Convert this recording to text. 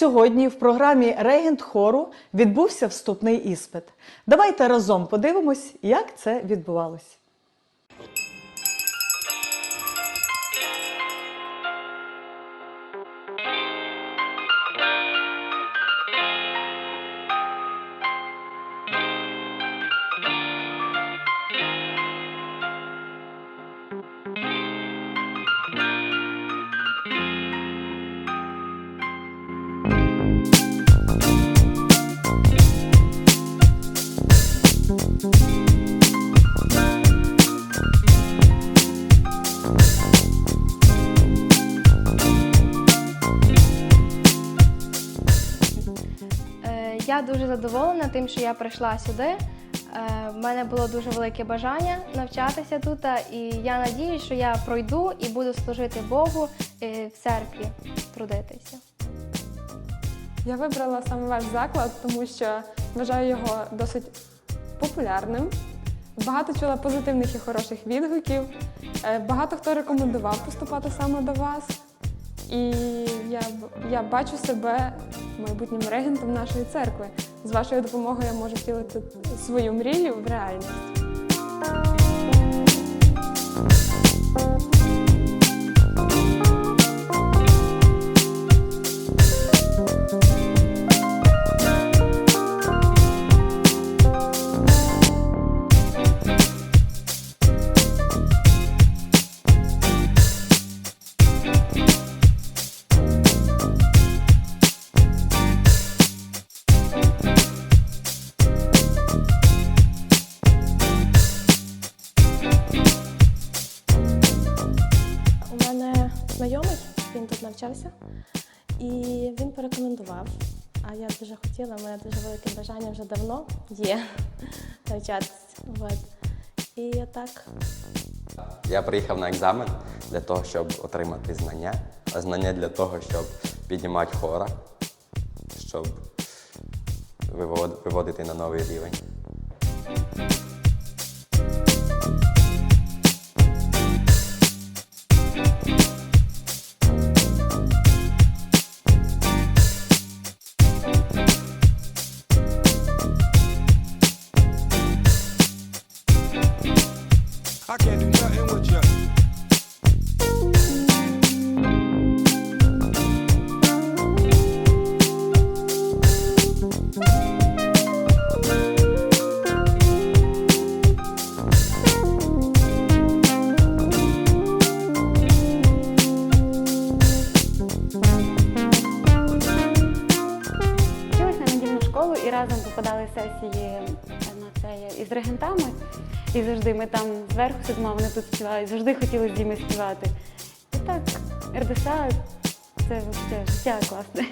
Сьогодні в програмі Регент хору відбувся вступний іспит. Давайте разом подивимось, як це відбувалось. Я дуже задоволена тим, що я прийшла сюди. Е, В мене було дуже велике бажання навчатися тут, і я надіюсь, що я пройду і буду служити Богу е, в церкві, трудитися. Я вибрала саме ваш заклад, тому що вважаю його досить популярним. Багато чула позитивних і хороших відгуків. Е, Багато хто рекомендував поступати саме до вас. І я, я бачу себе майбутнім регентом нашої церкви. З вашою допомогою я можу втілити свою мрію в реальність. Знайомий, він тут навчався, і він порекомендував. А я дуже хотіла, мене дуже велике бажання вже давно є навчатися. І так Я приїхав на екзамен для того, щоб отримати знання, а знання для того, щоб піднімати хора, щоб виводити на новий рівень. I can't школу і разом попадали сесії це із регентами. І завжди ми там зверху сидимо, вони тут співають, завжди хотіли з ними співати. І так, РДСА це взагалі життя класне.